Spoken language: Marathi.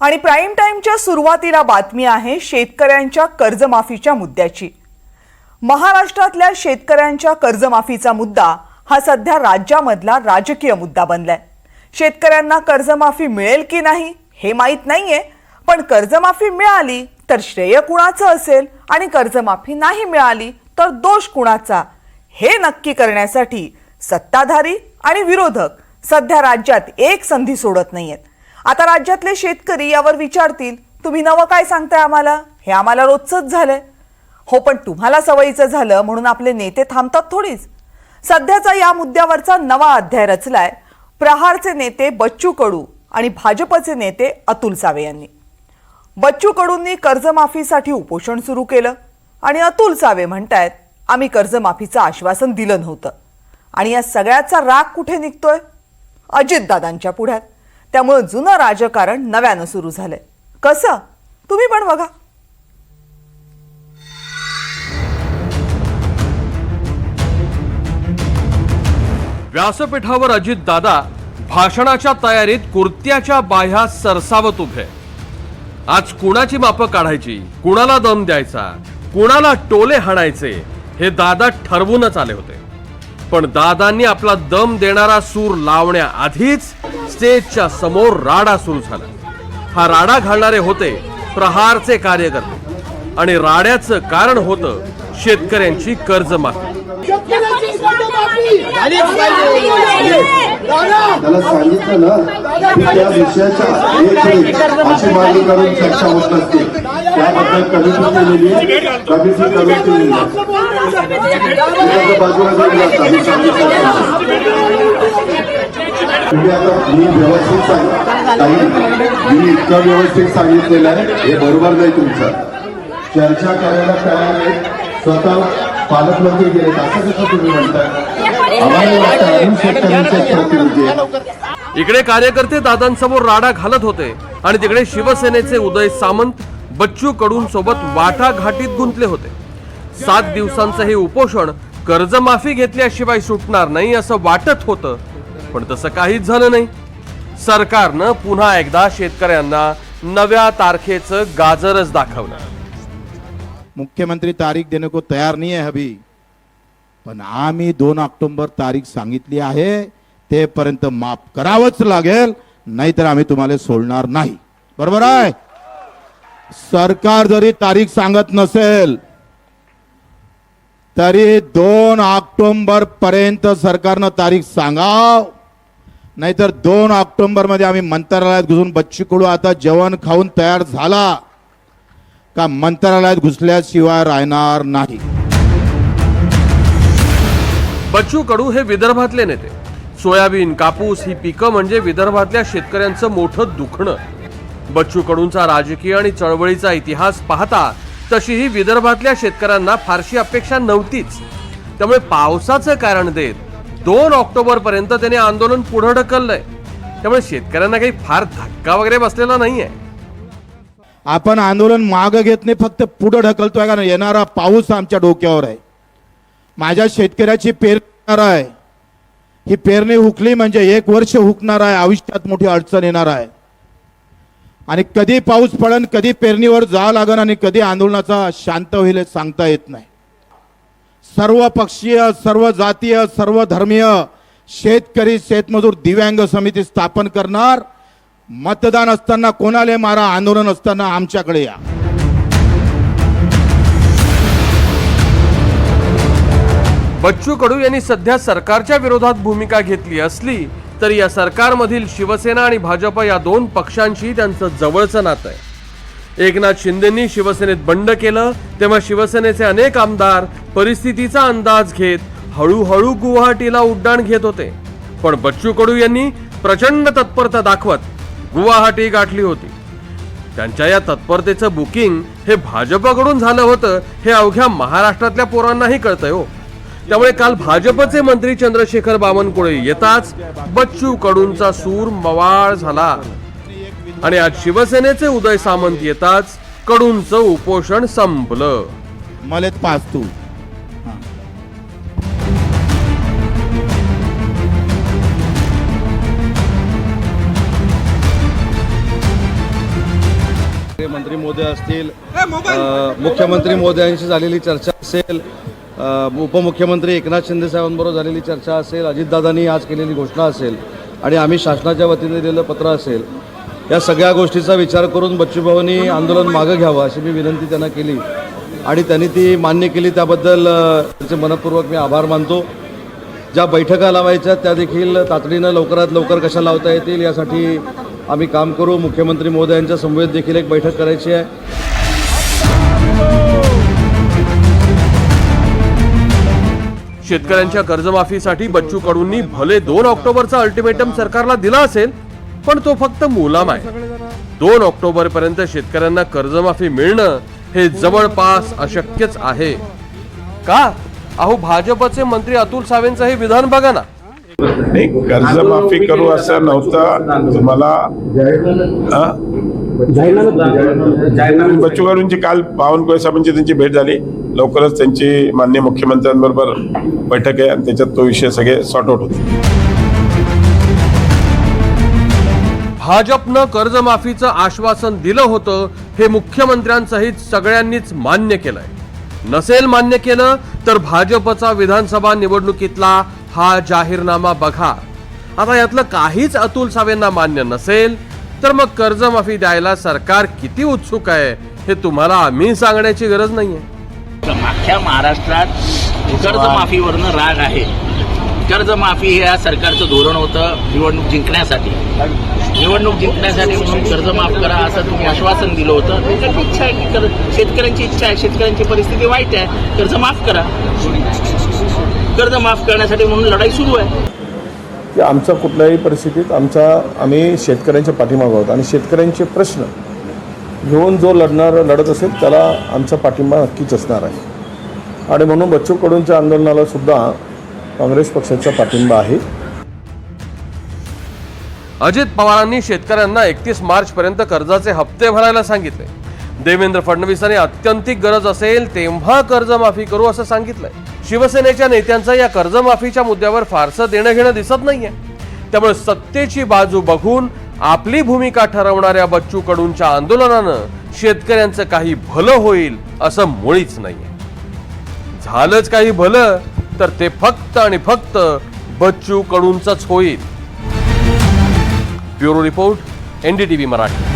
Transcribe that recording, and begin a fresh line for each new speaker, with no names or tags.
आणि प्राईम टाईमच्या सुरुवातीला बातमी आहे शेतकऱ्यांच्या कर्जमाफीच्या मुद्द्याची. महाराष्ट्रातल्या शेतकऱ्यांच्या कर्जमाफीचा मुद्दा हा सध्या राज्यामधला राजकीय मुद्दा बनलाय. शेतकऱ्यांना कर्जमाफी मिळेल की नाही हे माहीत नाहीये पण कर्जमाफी मिळाली तर श्रेय कुणाचं असेल आणि कर्जमाफी नाही मिळाली तर दोष कुणाचा? हे नक्की करण्यासाठी सत्ताधारी आणि विरोधक सध्या राज्यात एक संधी सोडत नाहीयेत. आता राज्यातले शेतकरी यावर विचारतील तुम्ही नवं काय सांगताय आम्हाला? हे आम्हाला रोजचंच झालंय. हो पण तुम्हाला सवयीचं झालं म्हणून आपले नेते थांबतात थोडीच. सध्याचा या मुद्द्यावरचा नवा अध्याय रचलाय. प्रहारचे नेते बच्चू कडू आणि भाजपचे नेते अतुल सावे यांनी. बच्चू कडूंनी कर्जमाफीसाठी उपोषण सुरू केलं आणि अतुल सावे म्हणतायत आम्ही कर्जमाफीचं आश्वासन दिलं नव्हतं आणि या सगळ्याचा राग कुठे निघतोय? अजितदादांच्या पुढ्यात. त्यामुळं जुनं राजकारण नव्यानं सुरू झालंय. कसं? तुम्ही पण बघा.
व्यासपीठावर अजित दादा भाषणाच्या तयारीत कुर्त्याच्या बाह्या सरसावत उभे. आज कुणाची मापं काढायची? कुणाला दम द्यायचा? कुणाला टोले हाणायचे? हे दादा ठरवूनच आले होते. पण दादांनी आपला दम देणारा सूर लावण्याआधीच स्टेजच्या समोर राडा सुरू झाला. हा राडा घालणारे होते प्रहारचे कार्यकर्ते. आणि राड्याचं कारण होतं शेतकऱ्यांची कर्जमाफी.
त्याला सांगितलं ना त्या विषयाच्या अशी मागणी करून चर्चा होत नसते त्याबद्दल कमिटी केलेली आहे. कमिटी करून केलेली आहे. त्याच्या बाजूला. मी सांगितलं तुम्ही आता मी व्यवस्थित सांग ताई, मी इतकं व्यवस्थित सांगितलेलं आहे. हे बरोबर नाही तुमचं. चर्चा करायला तयार आहे. स्वतः पालकमंत्री गेले असं कसं तुम्ही म्हणताय? आम्हाला वाटतं आम्ही शेतकऱ्यांचे प्रतिनिधी आहे
इकडे कार्यकर्ते दादांसमोर राडा घालत होते आणि तिकडे शिवसेनेचे उदय सामंत बच्चू कडून सोबत वाटाघाटीत गुंतले होते. सात दिवसांचं हे उपोषण कर्जमाफी घेतल्याशिवाय सुटणार नाही असं वाटत होतं पण तसं काहीच झालं नाही. सरकारनं पुन्हा एकदा शेतकऱ्यांना नव्या तारखेचं गाजरच दाखवलं.
मुख्यमंत्री तारीख देणं को तयार नाही आहे हवी पण आम्ही दोन ऑक्टोबर तारीख सांगितली आहे तेपर्यंत माफ करावंच लागेल नाहीतर आम्ही तुम्हाला सोडणार नाही. बरोबर आहे? सरकार जरी तारीख सांगत नसेल तरी दोन ऑक्टोंबर पर्यंत सरकारनं तारीख सांगाव. नाहीतर दोन ऑक्टोंबरमध्ये आम्ही मंत्रालयात घुसून बच्ची कडू आता जेवण खाऊन तयार झाला का मंत्रालयात घुसल्याशिवाय राहणार नाही?
बच्चू कडू हे विदर्भातले नेते. सोयाबीन कापूस ही पिकं म्हणजे विदर्भातल्या शेतकऱ्यांचं मोठं दुखणं. बच्चू कडूंचा राजकीय आणि चळवळीचा इतिहास पाहता तशीही विदर्भातल्या शेतकऱ्यांना फारशी अपेक्षा नव्हतीच. त्यामुळे पावसाचं कारण देत दोन ऑक्टोबर पर्यंत त्याने आंदोलन पुढे ढकललंय. त्यामुळे शेतकऱ्यांना काही फार धक्का वगैरे बसलेला नाहीये.
आपण आंदोलन माग घेत नाही फक्त पुढे ढकलतोय कारण येणारा पाऊस आमच्या डोक्यावर आहे. माझ्या शेतकऱ्याची पेरणार आहे. ही पेरणी हुकली म्हणजे एक वर्ष हुकणार आहे आयुष्यात मोठी अडचण येणार आहे. आणि कधी पाऊस पडन कधी पेरणीवर जावं लागन आणि कधी आंदोलनाचा शांत होईल हे सांगता येत नाही. सर्व पक्षीय सर्व जातीय सर्व धर्मीय शेतकरी शेतमजूर दिव्यांग समिती स्थापन करणार. मतदान असताना कोणाले मारा आंदोलन असताना आमच्याकडे या.
बच्चू कडू यांनी सध्या सरकारच्या विरोधात भूमिका घेतली असली तरी या सरकारमधील शिवसेना आणि भाजप या दोन पक्षांशी त्यांचं जवळचं नातं आहे. एकनाथ शिंदेंनी शिवसेनेत बंड केलं तेव्हा शिवसेनेचे अनेक आमदार परिस्थितीचा अंदाज घेत हळूहळू गुवाहाटीला उड्डाण घेत होते. पण बच्चू कडू यांनी प्रचंड तत्परता दाखवत गुवाहाटी गाठली होती. त्यांच्या या तत्परतेचं बुकिंग हे भाजपकडून झालं होतं हे अवघ्या महाराष्ट्रातल्या पोरांनाही कळतंय हो. त्यामुळे काल भाजपचे मंत्री चंद्रशेखर बावनकुळे येताच बच्चू कडूंचा सूर मवाळ झाला. आणि आज शिवसेनेचे उदय सामंत येताच कडूंचं उपोषण संपलं.
मलेत पाच तू.
मंत्री महोदय असतील मुख्यमंत्री महोदयांशी झालेली चर्चा असेल उपमुख्यमंत्री एकनाथ शिंदे साहेबांबरोबर झालेली चर्चा असेल अजितदादांनी आज केलेली घोषणा असेल आणि आम्ही शासनाच्या वतीने दिलेलं पत्र असेल या सगळ्या गोष्टीचा विचार करून बच्चूभाऊंनी आंदोलन मागं घ्यावं अशी मी विनंती त्यांना केली. आणि त्यांनी ती मान्य केली त्याबद्दल त्यांचे मनपूर्वक मी आभार मानतो. ज्या बैठका लावायच्या त्या देखील तातडीनं लवकरात लवकर कशा लावता येतील यासाठी आम्ही काम करू. मुख्यमंत्री महोदयांच्या समवेत देखील एक बैठक करायची आहे.
शेतकऱ्यांच्या कर्जमाफीसाठी बच्चू कडूंनी भले दोन ऑक्टोबरचा अल्टिमेटम सरकारला दिला असेल पण तो फक्त मुलाम आहे. दोन ऑक्टोबर पर्यंत शेतकऱ्यांना कर्जमाफी मिळणं हे जवळपास अशक्यच आहे. का? अहो भाजपचे मंत्री अतुल सावेंचं हे विधान बघा ना.
कर्जमाफी करू असं नव्हतं. तुम्हाला बच्चू कडूंची काल बावनकुळे साहेबांची त्यांची भेट झाली. लवकरच त्यांची मान्य मुख्यमंत्र्यांबरोबर बैठक आहे आणि त्याच्यात तो विषय सगळे सॉर्ट आउट होते
भाजपनं कर्जमाफीचं आश्वासन दिलं होतं हे मुख्यमंत्र्यांसहित सगळ्यांनीच मान्य केलंय. नसेल मान्य केलं तर भाजपचा विधानसभा निवडणुकीतला हा जाहीरनामा बघा. आता यातलं काहीच अतुल सावेंना मान्य नसेल तर मग कर्जमाफी द्यायला सरकार किती उत्सुक आहे हे तुम्हाला आम्ही सांगण्याची गरज नाहीये.
अख्ख्या महाराष्ट्रात कर्जमाफीवरनं राग आहे. कर्जमाफी हे या सरकारचं धोरण होतं निवडणूक जिंकण्यासाठी. निवडणूक जिंकण्यासाठी म्हणून कर्ज माफ करा असं तुम्ही आश्वासन दिलं होतं. त्यांची इच्छा आहे की कर- शेतकऱ्यांची इच्छा आहे शेतकऱ्यांची परिस्थिती वाईट आहे कर्ज माफ करा. कर्ज माफ करण्यासाठी म्हणून लढाई सुरू आहे.
की आमचा कुठल्याही परिस्थितीत आमचा आम्ही शेतकऱ्यांच्या पाठीमागं आहोत. आणि शेतकऱ्यांचे प्रश्न घेऊन जो लढणार लढत असेल त्याला आमचा पाठिंबा नक्कीच असणार आहे. आणि म्हणून बच्चू कडूंच्या आंदोलनाला सुद्धा काँग्रेस पक्षाचा पाठिंबा आहे.
अजित पवारांनी शेतकऱ्यांना एकतीस मार्च पर्यंत कर्जाचे हप्ते भरायला सांगितले. देवेंद्र फडणवीसांनी अत्यंतिक गरज असेल तेव्हा कर्जमाफी करू असं सांगितलंय. शिवसेनेच्या नेत्यांचं या कर्जमाफीच्या मुद्द्यावर फारसं देणं घेणं दिसत नाहीये. त्यामुळे सत्तेची बाजू बघून आपली भूमिका ठरवणाऱ्या बच्चू कडूंच्या आंदोलनानं शेतकऱ्यांचं काही भलं होईल असं मुळीच नाहीये. झालंच काही भलं तर ते फक्त आणि फक्त बच्चू कडूंचंच होईल. Bureau report NDTV Marathi.